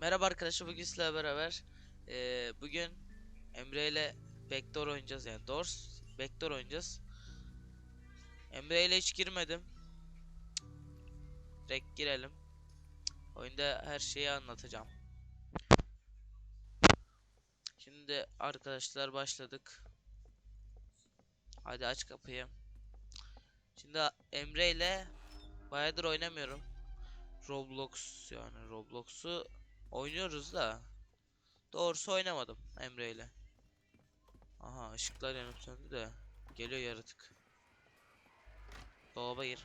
Merhaba arkadaşlar bugün sizlerle beraber eee, bugün Emre ile Vector oynayacağız yani Dors Vector oynayacağız. Emre ile hiç girmedim. Direkt girelim. Oyunda her şeyi anlatacağım. Şimdi arkadaşlar başladık. Hadi aç kapıyı. Şimdi Emre ile bayağıdır oynamıyorum. Roblox yani Roblox'u oynuyoruz da doğrusu oynamadım Emre ile. Aha ışıklar yanıp söndü de geliyor yaratık. Dolaba gir.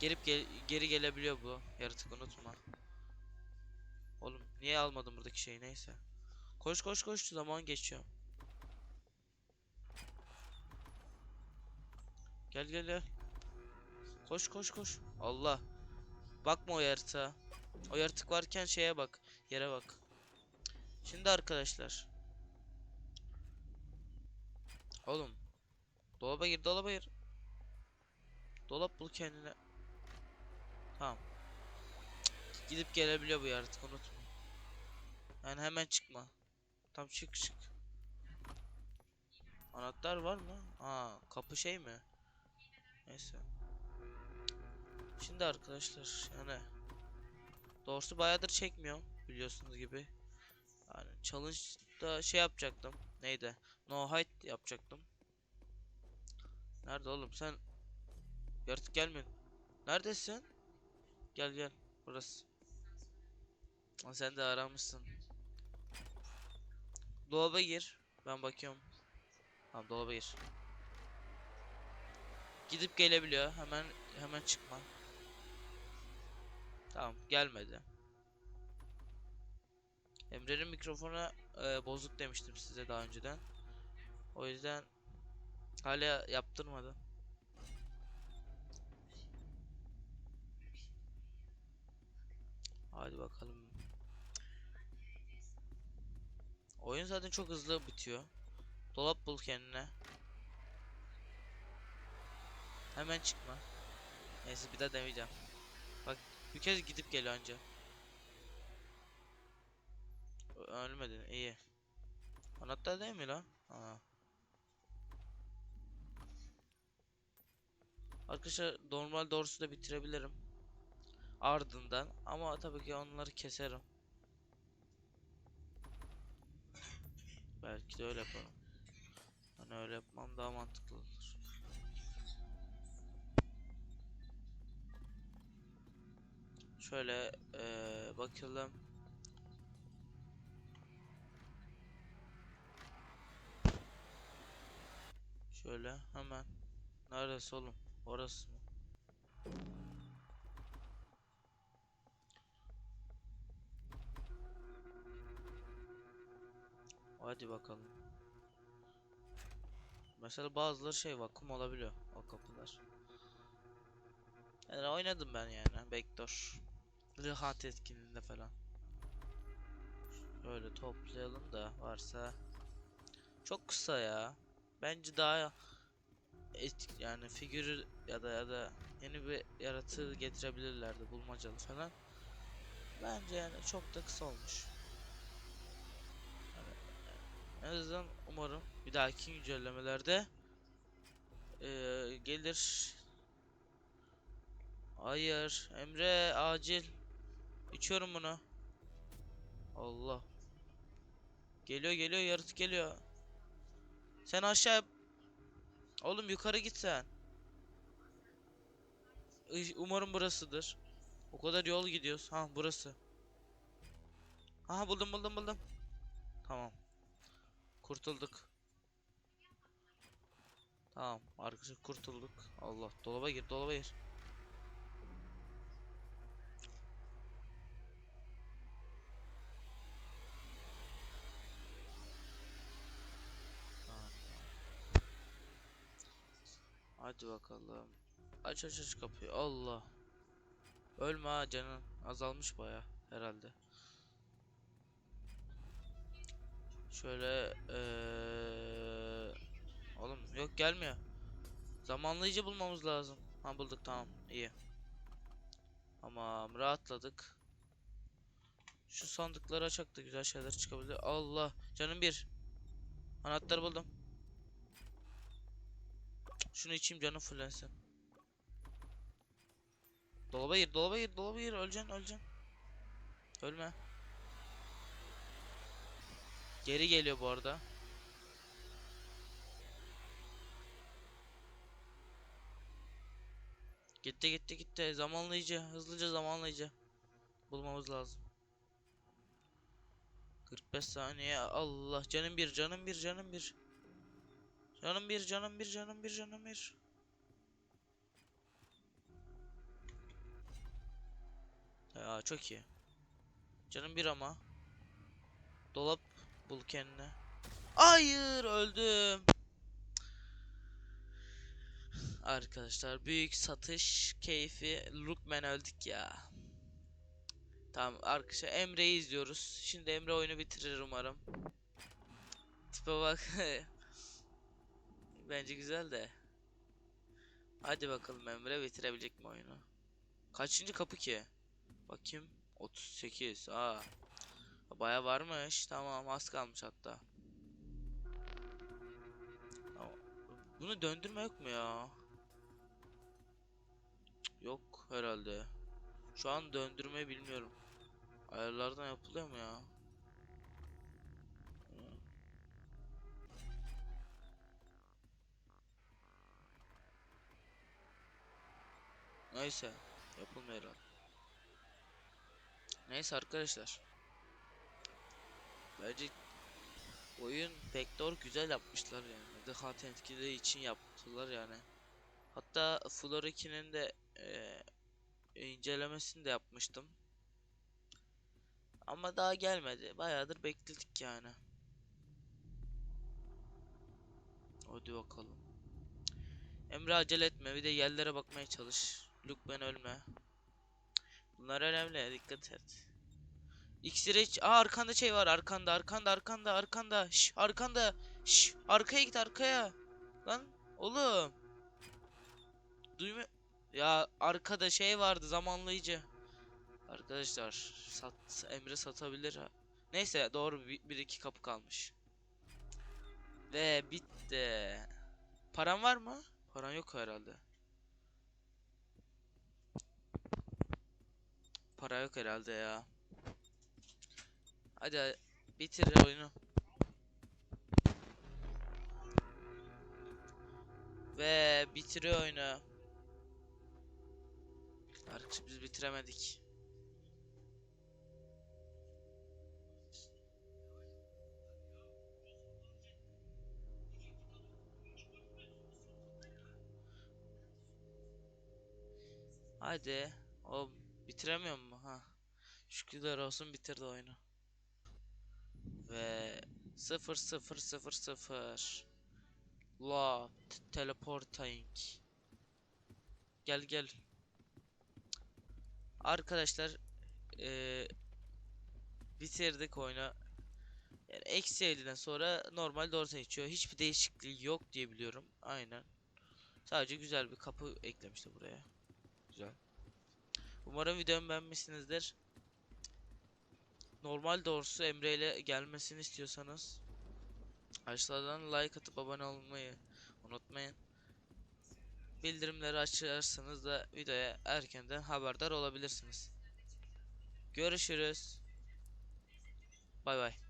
Gelip gel geri gelebiliyor bu yaratık unutma. Oğlum niye almadım buradaki şeyi neyse. Koş koş koş zaman geçiyor. Gel gel gel. Koş koş koş. Allah. Bakma o yaratığa. O yaratık varken şeye bak. Yere bak. Şimdi arkadaşlar. Oğlum. Dolaba gir dolaba gir. Dolap bul kendine. Tamam. Gidip gelebiliyor bu yaratık unutma. Yani hemen çıkma. Tam çık çık. Anahtar var mı? Aa kapı şey mi? Neyse. Şimdi arkadaşlar yani doğrusu bayağıdır çekmiyorum biliyorsunuz gibi. Yani challenge'da şey yapacaktım. Neydi? No hide yapacaktım. Nerede oğlum sen? Yaratık gelmiyor. Neredesin? Gel gel burası. Aa, sen de aramışsın. Dolaba gir. Ben bakıyorum. Tamam dolaba gir. Gidip gelebiliyor. Hemen hemen çıkma. Tamam gelmedi. Emre'nin mikrofonu e, bozuk demiştim size daha önceden. O yüzden hala yaptırmadı. Hadi bakalım. Oyun zaten çok hızlı bitiyor. Dolap bul kendine. Hemen çıkma. Neyse bir daha demeyeceğim. Bir kez gidip gel anca. Ölmedin iyi. Anahtar değil mi lan? Aa. Arkadaşlar normal doğrusu da bitirebilirim. Ardından ama tabii ki onları keserim. Belki de öyle yaparım. Hani öyle yapmam daha mantıklı Şöyle eee, bakalım. Şöyle hemen. Neresi oğlum? Orası mı? Hadi bakalım. Mesela bazıları şey vakum olabiliyor o kapılar. Yani oynadım ben yani Backdoor. Lihat etkinliğinde falan. Şöyle toplayalım da varsa. Çok kısa ya. Bence daha et, yani figür ya da ya da yeni bir yaratığı getirebilirlerdi bulmacalı falan. Bence yani çok da kısa olmuş. Yani en azından umarım bir dahaki güncellemelerde eee, gelir. Hayır, Emre acil. İçiyorum bunu. Allah. Geliyor geliyor yaratık geliyor. Sen aşağı Oğlum yukarı git sen. Umarım burasıdır. O kadar yol gidiyoruz. Ha burası. Aha buldum buldum buldum. Tamam. Kurtulduk. Tamam arkadaşlar kurtulduk. Allah dolaba gir dolaba gir. Hadi bakalım. Aç aç aç kapıyı. Allah. Ölme ha canın azalmış baya herhalde. Şöyle eee Oğlum yok gelmiyor. Zamanlayıcı bulmamız lazım. Ha bulduk tamam iyi. Tamam rahatladık. Şu sandıkları açak güzel şeyler çıkabilir. Allah. Canım bir. Anahtar buldum. Şunu içeyim canım fullensin. Dolaba gir, dolaba gir, dolaba gir. Öleceksin, öleceksin. Ölme. Geri geliyor bu arada. Gitti gitti gitti. Zamanlayıcı. Hızlıca zamanlayıcı. Bulmamız lazım. 45 saniye. Allah. Canım bir, canım bir, canım bir. Canım bir, canım bir, canım bir, canım bir. Ya çok iyi. Canım bir ama. Dolap bul kendine. Hayır öldüm. Arkadaşlar büyük satış keyfi Lookman öldük ya. Tamam arkadaşlar Emre'yi izliyoruz. Şimdi Emre oyunu bitirir umarım. Tipe bak. Bence güzel de. Hadi bakalım Emre bitirebilecek mi oyunu? Kaçıncı kapı ki? Bakayım. 38. Aa. Baya varmış. Tamam az kalmış hatta. Bunu döndürme yok mu ya? Yok herhalde. Şu an döndürmeyi bilmiyorum. Ayarlardan yapılıyor mu ya? Neyse. Yapılmıyor herhalde. Neyse arkadaşlar. Bence oyun Backdoor güzel yapmışlar yani. Content Killer için yaptılar yani. Hatta Floor 2'nin de eee, incelemesini de yapmıştım. Ama daha gelmedi. Bayağıdır bekledik yani. Hadi bakalım. Emre acele etme. Bir de yerlere bakmaya çalış. Lukman ölme. Bunlar önemli. Dikkat et. İksire iç. Aa arkanda şey var. Arkanda, arkanda, arkanda, arkanda. Şş, arkanda. Şş, arkaya git arkaya. Lan oğlum. Duyma. Ya arkada şey vardı zamanlayıcı. Arkadaşlar sat Emre satabilir. Neyse doğru bir, bir iki kapı kalmış. Ve bitti. Paran var mı? Paran yok herhalde. Para yok herhalde ya. Hadi bitir oyunu. Ve bitiriyor oyunu. Arkadaşlar biz bitiremedik. Hadi. O bitiremiyor mu? Ha. Şükürler olsun bitirdi oyunu. Ve 0 0 0 0 La teleporting. Gel gel. Arkadaşlar eee bitirdik oyunu. Yani eksi 50'den sonra normal doğru geçiyor. Hiçbir değişikliği yok diye biliyorum. Aynen. Sadece güzel bir kapı eklemişti buraya. Güzel. Umarım videomu beğenmişsinizdir. Normal doğrusu Emre ile gelmesini istiyorsanız aşağıdan like atıp abone olmayı unutmayın. Bildirimleri açarsanız da videoya erkenden haberdar olabilirsiniz. Görüşürüz. Bay bay.